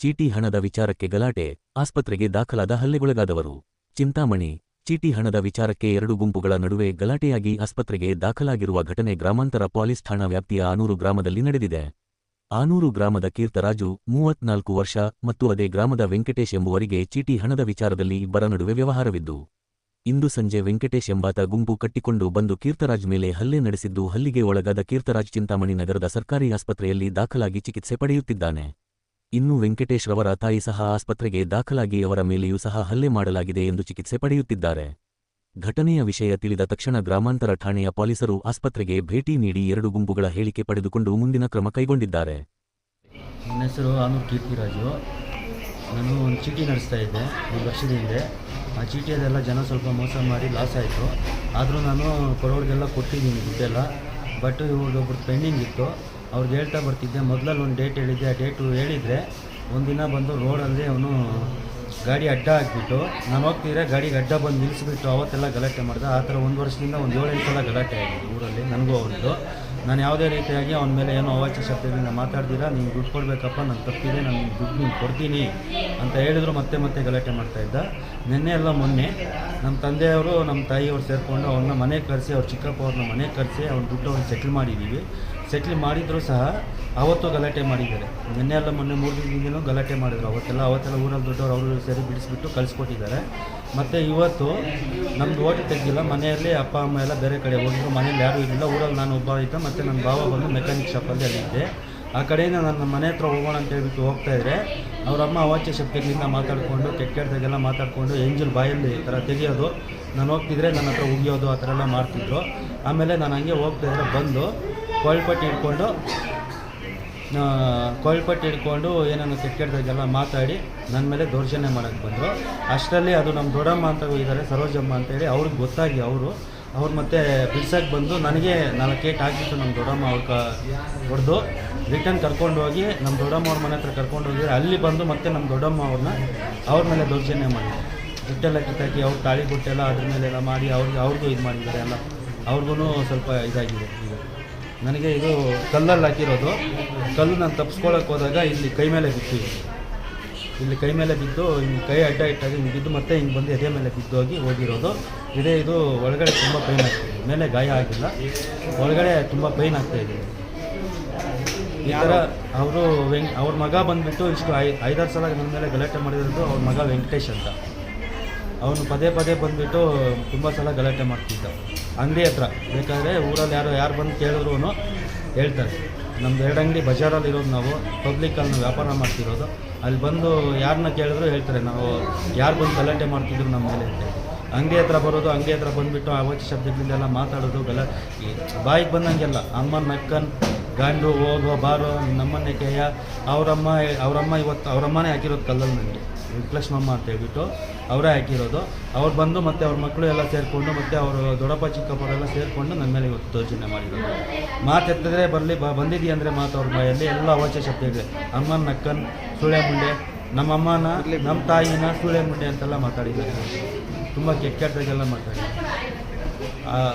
ಚೀಟಿ ಹಣದ ವಿಚಾರಕ್ಕೆ ಗಲಾಟೆ, ಆಸ್ಪತ್ರೆಗೆ ದಾಖಲಾದ ಹಲ್ಲೆಗೊಳಗಾದವರು. ಚಿಂತಾಮಣಿ, ಚೀಟಿ ಹಣದ ವಿಚಾರಕ್ಕೆ ಎರಡು ಗುಂಪುಗಳ ನಡುವೆ ಗಲಾಟೆಯಾಗಿ ಆಸ್ಪತ್ರೆಗೆ ದಾಖಲಾಗಿರುವ ಘಟನೆ ಗ್ರಾಮಾಂತರ ಪೊಲೀಸ್ ಠಾಣಾ ವ್ಯಾಪ್ತಿಯ ಆನೂರು ಗ್ರಾಮದಲ್ಲಿ ನಡೆದಿದೆ. ಆನೂರು ಗ್ರಾಮದ ಕೀರ್ತರಾಜು ಮೂವತ್ನಾಲ್ಕು ವರ್ಷ, ಮತ್ತು ಅದೇ ಗ್ರಾಮದ ವೆಂಕಟೇಶ್ ಎಂಬುವರಿಗೆ ಚೀಟಿ ಹಣದ ವಿಚಾರದಲ್ಲಿ ಇಬ್ಬರ ನಡುವೆ ವ್ಯವಹಾರವಿದ್ದು, ಇಂದು ಸಂಜೆ ವೆಂಕಟೇಶ್ ಎಂಬಾತ ಗುಂಪು ಕಟ್ಟಿಕೊಂಡು ಬಂದು ಕೀರ್ತರಾಜ್ ಮೇಲೆ ಹಲ್ಲೆ ನಡೆಸಿದ್ದು ಹಲ್ಲಿಗೆ ಒಳಗಾದ ಕೀರ್ತರಾಜ್ ಚಿಂತಾಮಣಿ ನಗರದ ಸರ್ಕಾರಿ ಆಸ್ಪತ್ರೆಯಲ್ಲಿ ದಾಖಲಾಗಿ ಚಿಕಿತ್ಸೆ ಪಡೆಯುತ್ತಿದ್ದಾನೆ. ಇನ್ನು ವೆಂಕಟೇಶ್ ರವರ ತಾಯಿ ಸಹ ಆಸ್ಪತ್ರೆಗೆ ದಾಖಲಾಗಿ ಅವರ ಮೇಲೆಯೂ ಸಹ ಹಲ್ಲೆ ಮಾಡಲಾಗಿದೆ ಎಂದು ಚಿಕಿತ್ಸೆ ಪಡೆಯುತ್ತಿದ್ದಾರೆ. ಘಟನೆಯ ವಿಷಯ ತಿಳಿದ ತಕ್ಷಣ ಗ್ರಾಮಾಂತರ ಠಾಣೆಯ ಪೊಲೀಸರು ಆಸ್ಪತ್ರೆಗೆ ಭೇಟಿ ನೀಡಿ ಎರಡು ಗುಂಪುಗಳ ಹೇಳಿಕೆ ಪಡೆದುಕೊಂಡು ಮುಂದಿನ ಕ್ರಮ ಕೈಗೊಂಡಿದ್ದಾರೆ. ನನ್ನ ಹೆಸರು ಆನೂರು ಕೀರ್ತಿರಾಜು ನಾನು ಒಂದು ಚೀಟಿ ನಡೆಸ್ತಾ ಇದ್ದೆ ಒಂದು ವರ್ಷದ ಹಿಂದೆ. ಆ ಚೀಟಿಯದೆಲ್ಲ ಜನ ಸ್ವಲ್ಪ ಮೋಸ ಮಾಡಿ ಲಾಸ್ ಆಯಿತು. ಆದರೂ ನಾನು ಕೊಡೋರಿಗೆಲ್ಲ ಕೊಟ್ಟಿದ್ದೀನಿ ದುಡ್ಡೆಲ್ಲ. ಬಟ್ ಇವ್ರದ್ದೊಬ್ರು ಪೆಂಡಿಂಗ್ ಇತ್ತು. ಅವ್ರಿಗೆ ಹೇಳ್ತಾ ಬರ್ತಿದ್ದೆ, ಮೊದಲಲ್ಲಿ ಒಂದು ಡೇಟ್ ಹೇಳಿದ್ದೆ, ಆ ಡೇಟು ಹೇಳಿದರೆ ಒಂದಿನ ಬಂದು ರೋಡಲ್ಲಿ ಅವನು ಗಾಡಿ ಅಡ್ಡ ಹಾಕ್ಬಿಟ್ಟು, ನಾನು ಹೋಗ್ತಿದ್ರೆ ಗಾಡಿಗೆ ಅಡ್ಡ ಬಂದು ನಿಲ್ಲಿಸ್ಬಿಟ್ಟು ಅವತ್ತೆಲ್ಲ ಗಲಾಟೆ ಮಾಡಿದೆ. ಆ ಥರ ಒಂದು ವರ್ಷದಿಂದ ಒಂದು ಏಳೆಂಟು ಸಲ ಗಲಾಟೆ ಆಗಿದೆ ಊರಲ್ಲಿ, ನನಗೂ ಅವ್ರದ್ದು ನಾನು ಯಾವುದೇ ರೀತಿಯಾಗಿ ಅವನ ಮೇಲೆ ಏನೋ ಅವಾಚ್ಯ ಶಬ್ದದಿಂದ ಮಾತಾಡ್ದಿರಾ, ನೀನು ದುಡ್ಡು ಕೊಡಬೇಕಪ್ಪ, ನಾನು ತಪ್ಪಿದೆ ನಾನು ದುಡ್ಡು ನೀನು ಕೊಡ್ತೀನಿ ಅಂತ ಹೇಳಿದ್ರು, ಮತ್ತೆ ಮತ್ತೆ ಗಲಾಟೆ ಮಾಡ್ತಾ ಇದ್ದ. ನಿನ್ನೆ ಎಲ್ಲ ಮೊನ್ನೆ ನಮ್ಮ ತಂದೆಯವರು ನಮ್ಮ ತಾಯಿಯವರು ಸೇರಿಕೊಂಡು ಅವನ್ನ ಮನೆಗೆ ಕರೆಸಿ, ಅವ್ರ ಚಿಕ್ಕಪ್ಪ ಅವ್ರನ್ನ ಮನೆಗೆ ಕರೆಸಿ, ಅವ್ನ ದುಡ್ಡು ಅವ್ನು ಸೆಟ್ಲ್ ಮಾಡಿದ್ದೀವಿ ಸೆಟ್ಲ್ ಮಾಡಿದರೂ ಸಹ, ಅವತ್ತು ಗಲಾಟೆ ಮಾಡಿದ್ದಾರೆ. ನಿನ್ನೆ ಎಲ್ಲ ಮೊನ್ನೆ ಮೂರು ದಿನದಿಂದಲೂ ಗಲಾಟೆ ಮಾಡಿದ್ರು. ಅವತ್ತೆಲ್ಲ ಅವತ್ತೆಲ್ಲ ಊರಲ್ಲಿ ದೊಡ್ಡವರು ಅವರು ಸೇರಿ ಬಿಡಿಸ್ಬಿಟ್ಟು ಕಳಿಸ್ಕೊಟ್ಟಿದ್ದಾರೆ. ಮತ್ತು ಇವತ್ತು ನಮ್ಮದು ಓಟು ತೆಗ್ದಿಲ್ಲ. ಮನೆಯಲ್ಲಿ ಅಪ್ಪ, ಅಮ್ಮ ಎಲ್ಲ ಬೇರೆ ಕಡೆ ಹೋಗಿದ್ರು. ಮನೆಯಲ್ಲಿ ಯಾರೂ ಇರಲಿಲ್ಲ. ಊರಲ್ಲಿ ನಾನು ಒಬ್ಬ ಇದ್ದೆ. ಮತ್ತು ನನ್ನ ಭಾವ ಬಂದು ಮೆಕ್ಯಾನಿಕ್ ಶಾಪಲ್ಲಿ ಅಲ್ಲಿದ್ದೆ. ಆ ಕಡೆಯಿಂದ ನನ್ನ ಮನೆ ಹತ್ರ ಹೋಗೋಣ ಅಂತ ಹೇಳ್ಬಿಟ್ಟು ಹೋಗ್ತಾ ಇದ್ರೆ ಅವರಮ್ಮ ಅವಾಚ್ಯ ಶಬ್ದಗಳಿಂದ ಮಾತಾಡಿಕೊಂಡು, ಕೆಟ್ಟ ಕೆಟ್ಟದಾಗೆಲ್ಲ ಮಾತಾಡಿಕೊಂಡು ಎಂಜಲ್ ಬಾಯಲ್ಲಿ ಈ ಥರ ತೆಗೆಯೋದು. ನಾನು ಹೋಗ್ತಿದ್ರೆ ನನ್ನ ಹತ್ರ ಉಗಿಯೋದು, ಆ ಥರ ಎಲ್ಲ ಮಾಡ್ತಿದ್ರು. ಆಮೇಲೆ ನಾನು ಹಂಗೆ ಹೋಗ್ತಾ ಇದ್ರೆ ಬಂದು ಕೊಳ್ಪಟ್ಟು ಹಿಡ್ಕೊಂಡು ಕೊಳ್ಪಟ್ಟು ಹಿಡ್ಕೊಂಡು ಏನೇನು ಕೆಟ್ಟ ಕೆಟ್ಟದಾಗೆಲ್ಲ ಮಾತಾಡಿ ನನ್ನ ಮೇಲೆ ದೌರ್ಜನ್ಯ ಮಾಡೋಕ್ಕೆ ಬಂದರು. ಅಷ್ಟರಲ್ಲಿ ಅದು ನಮ್ಮ ದೊಡ್ಡಮ್ಮ ಅಂತ ಇದ್ದಾರೆ, ಸರೋಜಮ್ಮ ಅಂತೇಳಿ ಅವ್ರಿಗೆ ಗೊತ್ತಾಗಿ ಅವರು, ಅವ್ರು ಮತ್ತೆ ಬಿಡ್ಸಕ್ಕೆ ಬಂದು ನನಗೆ ನಾಲ್ಕು ಕೇಟ್ ಹಾಕಿತ್ತು ನಮ್ಮ ದೊಡ್ಡಮ್ಮ ಅವ್ರ ಕ, ಹೊಡೆದು. ರಿಟರ್ನ್ ಕರ್ಕೊಂಡು ಹೋಗಿ ನಮ್ಮ ದೊಡ್ಡಮ್ಮ ಅವ್ರ ಮನೆ ಹತ್ರ ಕರ್ಕೊಂಡು ಹೋಗಿದ್ರೆ ಅಲ್ಲಿ ಬಂದು ಮತ್ತೆ ನಮ್ಮ ದೊಡ್ಡಮ್ಮ ಅವ್ರನ್ನ ಅವ್ರ ಮೇಲೆ ದೌರ್ಜನ್ಯ ಮಾಡಿದ್ದಾರೆ ದುಡ್ಡೆಲ್ಲ ಕಿತ್ತಾಕಿ ಅವ್ರ ತಾಳಿ ಬುಟ್ಟೆಲ್ಲ ಅದ್ರ ಮೇಲೆಲ್ಲ ಮಾಡಿ ಅವ್ರಿಗೆ, ಅವ್ರಿಗೂ ಇದು ಮಾಡಿದ್ದಾರೆ ಎಲ್ಲ ಅವ್ರಿಗೂ ಸ್ವಲ್ಪ ಇದಾಗಿದೆ ಈಗ. ನನಗೆ ಇದು ಕಲ್ಲಲ್ಲಿ ಹಾಕಿರೋದು. ಕಲ್ಲು ನಾನು ತಪ್ಪಿಸ್ಕೊಳಕ್ಕೆ ಹೋದಾಗ ಇಲ್ಲಿ ಕೈ ಮೇಲೆ ಬಿತ್ತು ಇಲ್ಲಿ ಕೈ ಮೇಲೆ ಬಿದ್ದು ಹಿಂಗೆ ಕೈ ಅಡ್ಡ ಇಟ್ಟಾಗ ಹಿಂಗೆ ಬಿದ್ದು ಮತ್ತೆ ಹಿಂಗೆ ಬಂದು ಎದೆ ಮೇಲೆ ಬಿದ್ದು ಹೋಗಿ ಹೋಗಿರೋದು. ಇದೇ, ಇದು ಒಳಗಡೆ ತುಂಬ ಪೈನ್ ಆಗ್ತಿದೆ. ಮೇಲೆ ಗಾಯ ಆಗಿಲ್ಲ. ಒಳಗಡೆ ತುಂಬ ಪೈನ್ ಆಗ್ತಾ ಇದೆ. ಈ ಥರ ಅವರು ವೆಂಕ್ ಅವ್ರ ಮಗ ಬಂದುಬಿಟ್ಟು ಇಷ್ಟು ಐ ಐದಾರು ಸಲ ನನ್ನ ಮೇಲೆ ಗಲಾಟೆ ಮಾಡಿರೋದು ಅವ್ರ ಮಗ ವೆಂಕಟೇಶ್ ಅಂತ. ಅವನು ಪದೇ ಪದೇ ಬಂದುಬಿಟ್ಟು ತುಂಬ ಸಲ ಗಲಾಟೆ ಮಾಡ್ತಿದ್ದ. ಅಂಗಡಿ ಹತ್ರ. ಬೇಕಾದರೆ ಊರಲ್ಲಿ ಯಾರು ಯಾರು ಬಂದು ಕೇಳಿದ್ರು ಹೇಳ್ತಾರೆ. ನಮ್ದು ಎರಡು ಅಂಗಡಿ ಬಜಾರಲ್ಲಿ ಇರೋದು ನಾವು ಪಬ್ಲಿಕಲ್ಲಿ ವ್ಯಾಪಾರ ಮಾಡ್ತಿರೋದು. ಅಲ್ಲಿ ಬಂದು ಯಾರನ್ನ ಕೇಳಿದ್ರು ಹೇಳ್ತಾರೆ, ನಾವು ಯಾರು ಬಂದು ಗಲಾಟೆ ಮಾಡ್ತಿದ್ರು ನಮ್ಮ ಮೇಲೆ ಅಂತ. ಅಂಗಡಿ ಹತ್ರ ಬರೋದು, ಅಂಗಡಿ ಹತ್ರ ಬಂದುಬಿಟ್ಟು ಅವಾಚ್ಯ ಶಬ್ದಗಳಿಂದೆಲ್ಲ ಮಾತಾಡೋದು, ಗಲ ಬಾಯಿಗೆ ಬಂದಂಗೆಲ್ಲ. ಅಮ್ಮ ನಕ್ಕನ್, ಗಂಡು ಹೋಗೋ, ಬಾರೋ, ನಮ್ಮನ್ನೇ ಕೇಯ. ಅವರಮ್ಮ ಅವರಮ್ಮ ಇವತ್ತು ಅವರಮ್ಮನೇ ಹಾಕಿರೋದು ಕಲ್ಲಲ್ಲಿ ನನಗೆ ವಿಕ್ಲಕ್ಷ್ಮಮ್ಮ ಅಂತ ಹೇಳ್ಬಿಟ್ಟು ಅವರೇ ಹಾಕಿರೋದು. ಅವ್ರು ಬಂದು ಮತ್ತೆ ಅವ್ರ ಮಕ್ಕಳು ಎಲ್ಲ ಸೇರಿಕೊಂಡು ಮತ್ತು ಅವರು ದೊಡ್ಡಪ್ಪ, ಚಿಕ್ಕಪ್ಪರೆಲ್ಲ ಸೇರಿಕೊಂಡು ನನ್ನ ಮೇಲೆ ಇವತ್ತು ದೌರ್ಜನ್ಯ ಮಾಡಿರೋದು. ಮಾತು ಎತ್ತಿದ್ರೆ ಬರಲಿ, ಬ ಬಂದಿದ್ದೀಯ ಅಂದರೆ ಮಾತು ಅವ್ರ ಬಾಯಲ್ಲಿ. ಎಲ್ಲ ಅವಚ ಶಬ್ದಗಳು ಅಮ್ಮನ ನಕ್ಕನ್ ಸುಳೆ ಮುಂಡೆ, ನಮ್ಮ ಅಮ್ಮನ, ನಮ್ಮ ತಾಯಿನ ಸುಳೆ ಮುಂಡೆ ಅಂತೆಲ್ಲ ಮಾತಾಡಿದ್ದಾರೆ. ತುಂಬ ಕೆಟ್ಟ ಕೆಟ್ಟದಾಗೆಲ್ಲ ಮಾತಾಡಿದ್ದಾರೆ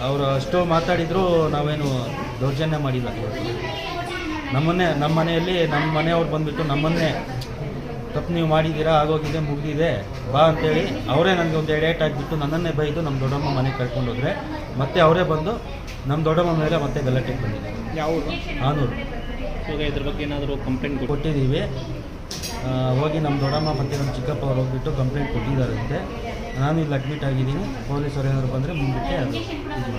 ಅವರು ಅಷ್ಟು ಮಾತಾಡಿದರೂ ನಾವೇನು ದೌರ್ಜನ್ಯ ಮಾಡಿಲ್ಲ. ನಮ್ಮನ್ನೇ, ನಮ್ಮ ಮನೆಯಲ್ಲಿ ನಮ್ಮ ಮನೆಯವ್ರು ಬಂದುಬಿಟ್ಟು ನಮ್ಮನ್ನೇ ತಪ್ಪು ನೀವು ಮಾಡಿದ್ದೀರಾ ಆಗೋಗಿದೆ ಮುಗಿದಿದೆ ಬಾ ಅಂತೇಳಿ ಅವರೇ ನನಗೆ ಒಂದು ಡೇಟ್ ಆಗಿಬಿಟ್ಟು ನನ್ನನ್ನೇ ಬೈದು ನಮ್ಮ ದೊಡ್ಡಮ್ಮ ಮನೆಗೆ ಕರ್ಕೊಂಡು ಹೋದರೆ ಮತ್ತೆ ಅವರೇ ಬಂದು ನಮ್ಮ ದೊಡ್ಡಮ್ಮ ಮೇಲೆ ಮತ್ತೆ ಗಲಾಟೆಗೆ ಬಂದಿದೆ ಯಾವ ಆನೂರು. ಇವಾಗ ಇದ್ರ ಬಗ್ಗೆ ಏನಾದರೂ ಕಂಪ್ಲೇಂಟ್ ಕೊಟ್ಟು ಕೊಟ್ಟಿದ್ದೀವಿ. ಆ, ಹೋಗಿ ನಮ್ಮ ದೊಡ್ಡಮ್ಮ ಮತ್ತು ನಮ್ಮ ಚಿಕ್ಕಪ್ಪ ಅವ್ರು ಹೋಗ್ಬಿಟ್ಟು ಕಂಪ್ಲೇಂಟ್ ಕೊಟ್ಟಿದ್ದಾರಂತೆ. ನಾನು ಇಲ್ಲಿ ಅಡ್ಮಿಟ್ ಆಗಿದ್ದೀನಿ. ಪೊಲೀಸರು ಏನಾದ್ರು ಬಂದರೆ ಮುಂದಕ್ಕೆ ಅದು ಇದು